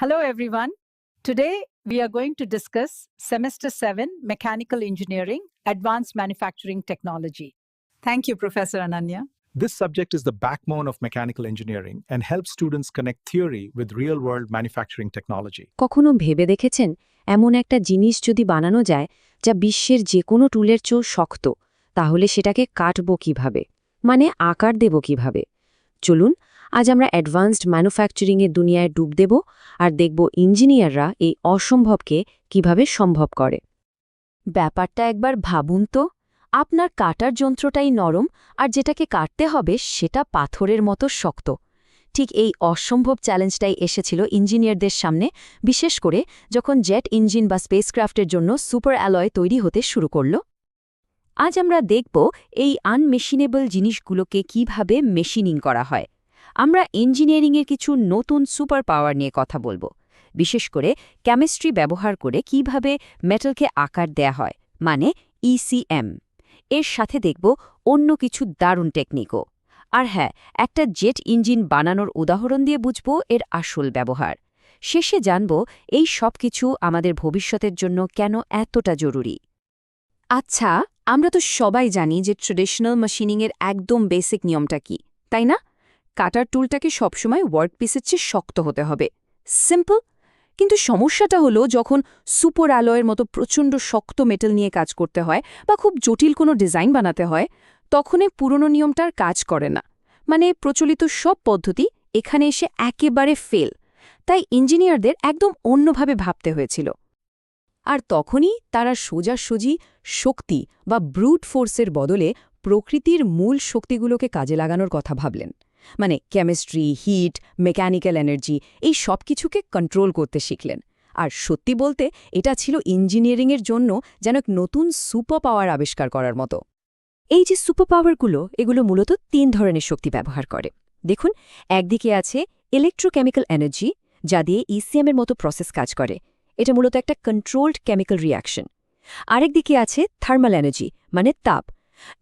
Hello, everyone. Today, we are going to discuss Semester 7 Mechanical Engineering Advanced Manufacturing Technology. Thank you, Professor Ananya. This subject is the backbone of mechanical engineering and helps students connect theory with real world manufacturing technology. কখনো ভেবে দেখেছেন এমন একটা জিনিস যদি বানানো যায় যা বিশ্বের যে কোনো টুলের চেয়েও শক্ত তাহলে সেটাকে কাটব কিভাবে মানে আকার দেব কিভাবে চলুন আজ আমরা অ্যাডভান্সড ম্যানুফ্যাকচারিংয়ের দুনিয়ায় ডুব দেব আর দেখব ইঞ্জিনিয়াররা এই অসম্ভবকে কীভাবে সম্ভব করে। ব্যাপারটা একবার ভাবুন তো, আপনার কাটার যন্ত্রটাই নরম আর যেটাকে কাটতে হবে সেটা পাথরের মতো শক্ত। ঠিক এই অসম্ভব চ্যালেঞ্জটাই এসেছিল ইঞ্জিনিয়ারদের সামনে, বিশেষ করে যখন জেট ইঞ্জিন বা স্পেসক্রাফটের জন্য সুপার অ্যালয় তৈরি হতে শুরু করল। আজ আমরা দেখব এই আনমেশিনেবল জিনিসগুলোকে কীভাবে মেশিনিং করা হয়। আমরা ইঞ্জিনিয়ারিংয়ের কিছু নতুন সুপার পাওয়ার নিয়ে কথা বলব। বিশেষ করে কেমিস্ট্রি ব্যবহার করে কীভাবে মেটালকে আকার দেয়া হয় মানে ইসিএম এর সাথে দেখব অন্য কিছু দারুণ টেকনিকও। আর হ্যাঁ একটা জেট ইঞ্জিন বানানোর উদাহরণ দিয়ে বুঝব এর আসল ব্যবহার। শেষে জানব এই সব কিছু আমাদের ভবিষ্যতের জন্য কেন এতটা জরুরি। আচ্ছা আমরা তো সবাই জানি যে ট্রেডিশনাল মেশিনিংয়ের একদম বেসিক নিয়মটা কি, তাই না? কাটার টুলটাকে সবসময় ওয়ার্কপিসের চেয়ে শক্ত হতে হবে। সিম্পল। কিন্তু সমস্যাটা হলো যখন সুপার অ্যালয়ের মতো প্রচণ্ড শক্ত মেটাল নিয়ে কাজ করতে হয় বা খুব জটিল কোনো ডিজাইন বানাতে হয়, তখনই পুরনো নিয়মটার কাজ করে না। মানে প্রচলিত সব পদ্ধতি এখানে এসে একেবারে ফেল। তাই ইঞ্জিনিয়ারদের একদম অন্যভাবে ভাবতে হয়েছিল। আর তখনই তারা সোজাসুজি শক্তি বা ব্রুট ফোর্সের বদলে প্রকৃতির মূল শক্তিগুলোকে কাজে লাগানোর কথা ভাবলেন। মানে কেমিস্ট্রি হিট মেকানিক্যাল এনার্জি এই সব কিছুকে কন্ট্রোল করতে শিখলেন। আর সত্যি বলতে, এটা ছিল ইঞ্জিনিয়ারিংয়ের জন্য যেন এক নতুন সুপার পাওয়ার আবিষ্কার করার মতো। এই যে সুপার পাওয়ারগুলো এগুলো মূলত তিন ধরনের শক্তি ব্যবহার করে। দেখুন, একদিকে আছে ইলেকট্রোকেমিক্যাল এনার্জি যা দিয়ে ইসিএমের মতো প্রসেস কাজ করে। এটা মূলত একটা কন্ট্রোলড কেমিক্যাল রিয়াকশন আরেকদিকে আছে থার্মাল এনার্জি মানে তাপ।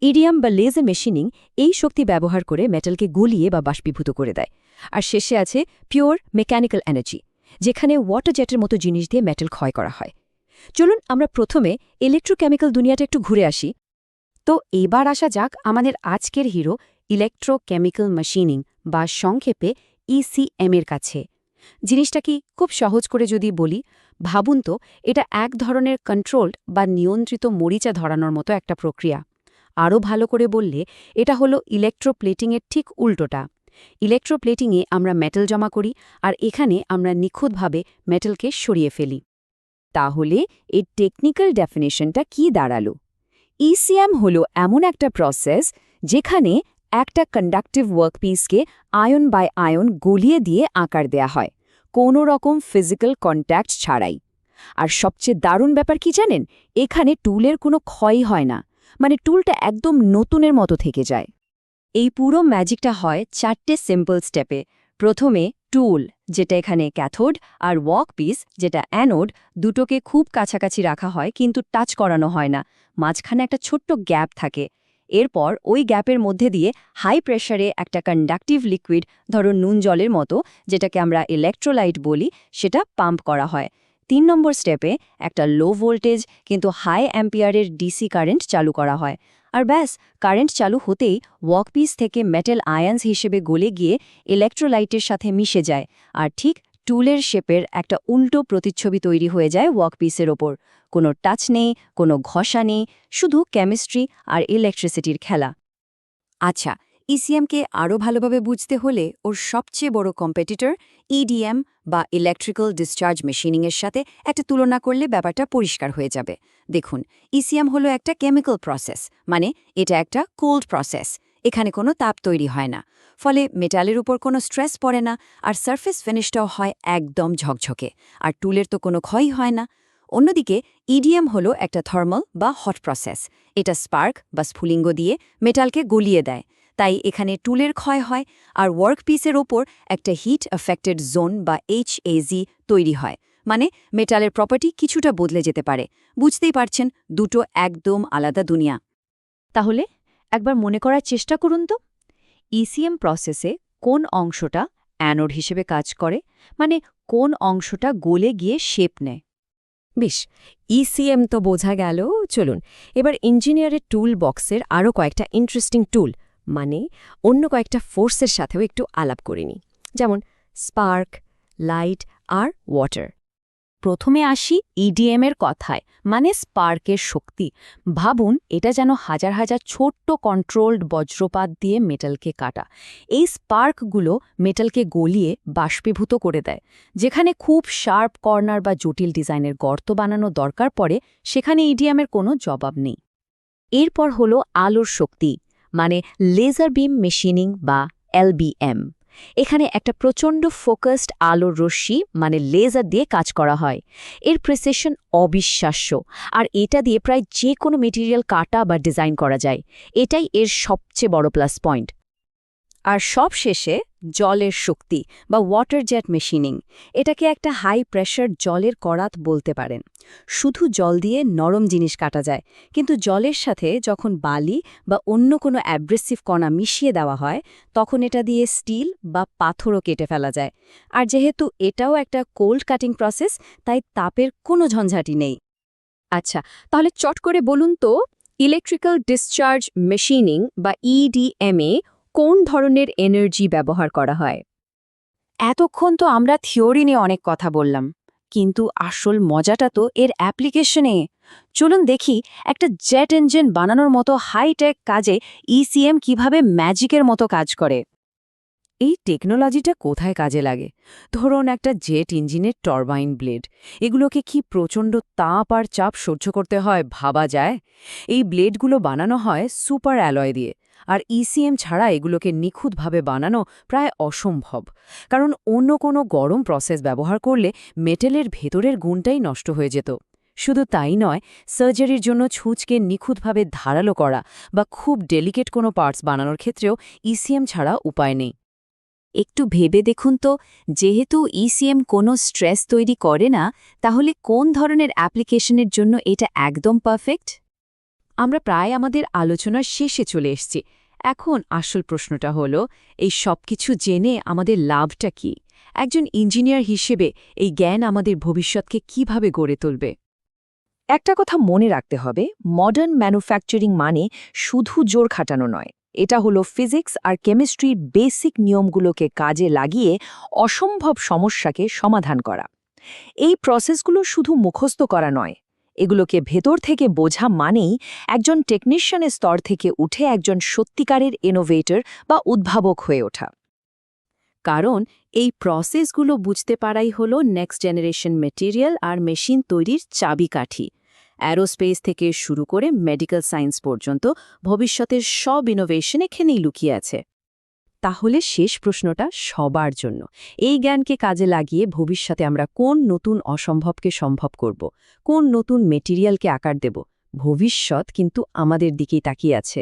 ইডিয়াম বা লেজার মেশিনিং এই শক্তি ব্যবহার করে মেটালকে গলিয়ে বা বাষ্পীভূত করে দেয়। আর শেষে আছে পিওর মেকানিক্যাল এনার্জি, যেখানে ওয়াটার জেটের মতো জিনিস দিয়ে মেটাল ক্ষয় করা হয়। চলুন আমরা প্রথমে ইলেকট্রোকেমিক্যাল দুনিয়াটা একটু ঘুরে আসি। তো এবার আসা যাক আমাদের আজকের হিরো ইলেকট্রোকেমিক্যাল মেশিনিং বা সংক্ষেপে ইসিএম এর কাছে। জিনিসটা কি খুব সহজ করে যদি বলি, ভাবুন তো, এটা এক ধরনের কন্ট্রোলড বা নিয়ন্ত্রিত মরিচা ধরানোর মতো একটা প্রক্রিয়া। আরও ভালো করে বললে, এটা হলো ইলেকট্রোপ্লেটিংয়ের ঠিক উল্টোটা। ইলেকট্রোপ্লেটিংয়ে আমরা মেটাল জমা করি আর এখানে আমরা নিখুঁতভাবে মেটালকে সরিয়ে ফেলি। তাহলে এর টেকনিক্যাল ডেফিনেশনটা কি দাঁড়াল? ইসিএম হল এমন একটা প্রসেস যেখানে একটা কন্ডাক্টিভ ওয়ার্কপিসকে আয়ন বাই আয়ন গলিয়ে দিয়ে আকার দেয়া হয়, কোনো রকম ফিজিক্যাল কন্ট্যাক্ট ছাড়াই। আর সবচেয়ে দারুণ ব্যাপার কি জানেন? এখানে টুলের কোনো ক্ষয়ই হয় না। মানে টুলটা একদম নতুনের মতো থেকে যায়। এই পুরো ম্যাজিকটা হয় চারটে সিম্পল স্টেপে। প্রথমে টুল, যেটা এখানে ক্যাথোড, আর ওয়াক পিস, যেটা অ্যানোড, দুটোকে খুব কাছাকাছি রাখা হয় কিন্তু টাচ করানো হয় না। মাঝখানে একটা ছোট্ট গ্যাপ থাকে। এরপর ওই গ্যাপের মধ্যে দিয়ে হাই প্রেশারে একটা কন্ডাক্টিভ লিকুইড, ধরো নুন জলের মতো, যেটাকে আমরা ইলেকট্রোলাইট বলি, সেটা পাম্প করা হয়। তিন নম্বর স্টেপে একটা লো ভোল্টেজ কিন্তু হাই অ্যাম্পিয়ারের ডিসি কারেন্ট চালু করা হয়। আর ব্যাস কারেন্ট চালু হতেই ওয়াকপিস থেকে মেটাল আয়ান্স হিসেবে গলে গিয়ে ইলেকট্রোলাইটের সাথে মিশে যায়। আর ঠিক টুলের শেপের একটা উল্টো প্রতিচ্ছবি তৈরি হয়ে যায় ওয়াকপিসের ওপর। কোনো টাচ নেই, কোনো ঘষা নেই, শুধু কেমিস্ট্রি আর ইলেকট্রিসিটির খেলা। আচ্ছা ইসিএমকে আরও ভালোভাবে বুঝতে হলে ওর সবচেয়ে বড় কম্পিটিটর ইডিএম বা ইলেকট্রিক্যাল ডিসচার্জ মেশিনিংয়ের সাথে একটা তুলনা করলে ব্যাপারটা পরিষ্কার হয়ে যাবে। দেখুন ইসিএম হলো একটা কেমিক্যাল প্রসেস মানে এটা একটা কোল্ড প্রসেস এখানে কোনো তাপ তৈরি হয় না। ফলে মেটালের উপর কোনো স্ট্রেস পড়ে না, আর সারফেস ফিনিশটাও হয় একদম ঝকঝকে, আর টুলের তো কোনো ক্ষয়ই হয় না। অন্যদিকে ইডিএম হলো একটা থার্মাল বা হট প্রসেস এটা স্পার্ক বা স্ফুলিঙ্গ দিয়ে মেটালকে গলিয়ে দেয় তাই এখানে টুলের ক্ষয় হয় আর ওয়ার্কপিসের ওপর একটা হিট অ্যাফেক্টেড জোন বা এইচএজি তৈরি হয়। মানে মেটালের প্রপার্টি কিছুটা বদলে যেতে পারে। বুঝতেই পারছেন, দুটো একদম আলাদা দুনিয়া। তাহলে একবার মনে করার চেষ্টা করুন তো। ইসিএম প্রসেসে কোন অংশটা অ্যানোড হিসেবে কাজ করে? মানে কোন অংশটা গলে গিয়ে শেপ নেয়? বেশ ইসিএম তো বোঝা গেল। চলুন, এবার ইঞ্জিনিয়ারের টুল বক্সের আরও কয়েকটা ইন্টারেস্টিং টুল মানে অন্য কয়েকটা ফোর্সের সাথেও একটু আলাপ করে নিই। যেমন স্পার্ক, লাইট আর ওয়াটার। প্রথমে আসি ইডিএম এর কথায় মানে স্পার্কের শক্তি। ভাবুন, এটা যেন হাজার হাজার ছোট্ট কন্ট্রোলড বজ্রপাত দিয়ে মেটালকে কাটা। এই স্পার্কগুলো মেটালকে গলিয়ে বাষ্পীভূত করে দেয়। যেখানে খুব শার্প কর্নার বা জটিল ডিজাইনের গর্ত বানানো দরকার পড়ে, সেখানে ইডিএমের কোনো জবাব নেই। এরপর হলো আলোর শক্তি। মানে লেজার বিম মেশিনিং বা এলবিএম এখানে একটা প্রচণ্ড ফোকাসড আলোর রশ্মি মানে লেজার দিয়ে কাজ করা হয়। এর প্রেসেশন অবিশ্বাস্য। আর এটা দিয়ে প্রায় যে কোনো মেটেরিয়াল কাটা বা ডিজাইন করা যায়। এটাই এর সবচেয়ে বড় প্লাস পয়েন্ট আর সব শেষে জলের শক্তি বা ওয়াটার জেট মেশিনিং এটাকে একটা হাই প্রেশার জলের করাত বলতে পারেন। শুধু জল দিয়ে নরম জিনিস কাটা যায়, কিন্তু জলের সাথে যখন বালি বা অন্য কোনো অ্যাব্রেসিভ কণা মিশিয়ে দেওয়া হয়, তখন এটা দিয়ে স্টিল বা পাথরও কেটে ফেলা যায়। আর যেহেতু এটাও একটা কোল্ড কাটিং প্রসেস তাই তাপের কোনো ঝঞ্ঝাটি নেই। আচ্ছা তাহলে চট করে বলুন তো ইলেকট্রিক্যাল ডিসচার্জ মেশিনিং বা ইডিএমএ কোন ধরনের এনার্জি ব্যবহার করা হয়? এতক্ষণ তো আমরা থিওরি নিয়ে অনেক কথা বললাম, কিন্তু আসল মজাটা তো এর অ্যাপ্লিকেশনে চলুন দেখি একটা জেট ইঞ্জিন বানানোর মতো হাইটেক কাজে ইসিএম কীভাবে ম্যাজিকের মতো কাজ করে। এই টেকনোলজিটা কোথায় কাজে লাগে? ধরুন একটা জেট ইঞ্জিনের টরবাইন ব্লেড এগুলোকে কি প্রচণ্ড তাপ আর চাপ সহ্য করতে হয় ভাবা যায়? এই ব্লেডগুলো বানানো হয় সুপার অ্যালয় দিয়ে আর ইসিএম ছাড়া এগুলোকে নিখুঁতভাবে বানানো প্রায় অসম্ভব। কারণ অন্য কোনো গরম প্রসেস ব্যবহার করলে মেটেলের ভেতরের গুণটাই নষ্ট হয়ে যেত। শুধু তাই নয় সার্জারির জন্য ছুঁচকে নিখুঁতভাবে ধারালো করা বা খুব ডেলিকেট কোনো পার্টস বানানোর ক্ষেত্রেও ইসিএম ছাড়া উপায় নেই। একটু ভেবে দেখুন তো, যেহেতু ইসিএম কোনো স্ট্রেস তৈরি করে না, তাহলে কোন ধরনের অ্যাপ্লিকেশনের জন্য এটা একদম পারফেক্ট আমরা প্রায় আমাদের আলোচনার শেষে চলে এসছি। এখন আসল প্রশ্নটা হলো, এই সব কিছু জেনে আমাদের লাভটা কি? একজন ইঞ্জিনিয়ার হিসেবে এই জ্ঞান আমাদের ভবিষ্যৎকে কীভাবে গড়ে তুলবে? একটা কথা মনে রাখতে হবে মডার্ন ম্যানুফ্যাকচারিং মানে শুধু জোর খাটানো নয়। এটা হলো ফিজিক্স আর কেমিস্ট্রির বেসিক নিয়মগুলোকে কাজে লাগিয়ে অসম্ভব সমস্যাকে সমাধান করা। এই প্রসেসগুলো শুধু মুখস্থ করা নয় এগুলোকে ভেতর থেকে বোঝা মানেই একজন টেকনিশিয়ানের স্তর থেকে উঠে একজন সত্যিকারের ইনোভেটর বা উদ্ভাবক হয়ে ওঠা। কারণ এই প্রসেসগুলো বুঝতে পারাই হলো নেক্সট জেনারেশন মেটেরিয়াল আর মেশিন তৈরির চাবিকাঠি। অ্যারোস্পেস থেকে শুরু করে মেডিকেল সায়েন্স পর্যন্ত ভবিষ্যতের সব ইনোভেশন এখানেই লুকিয়ে আছে। তাহলে শেষ প্রশ্নটা সবার জন্য। এই জ্ঞানকে কাজে লাগিয়ে ভবিষ্যতে আমরা কোন নতুন অসম্ভবকে সম্ভব করব, কোন নতুন মেটেরিয়ালকে আকার দেব, ভবিষ্যৎ কিন্তু আমাদের দিকেই তাকিয়ে আছে।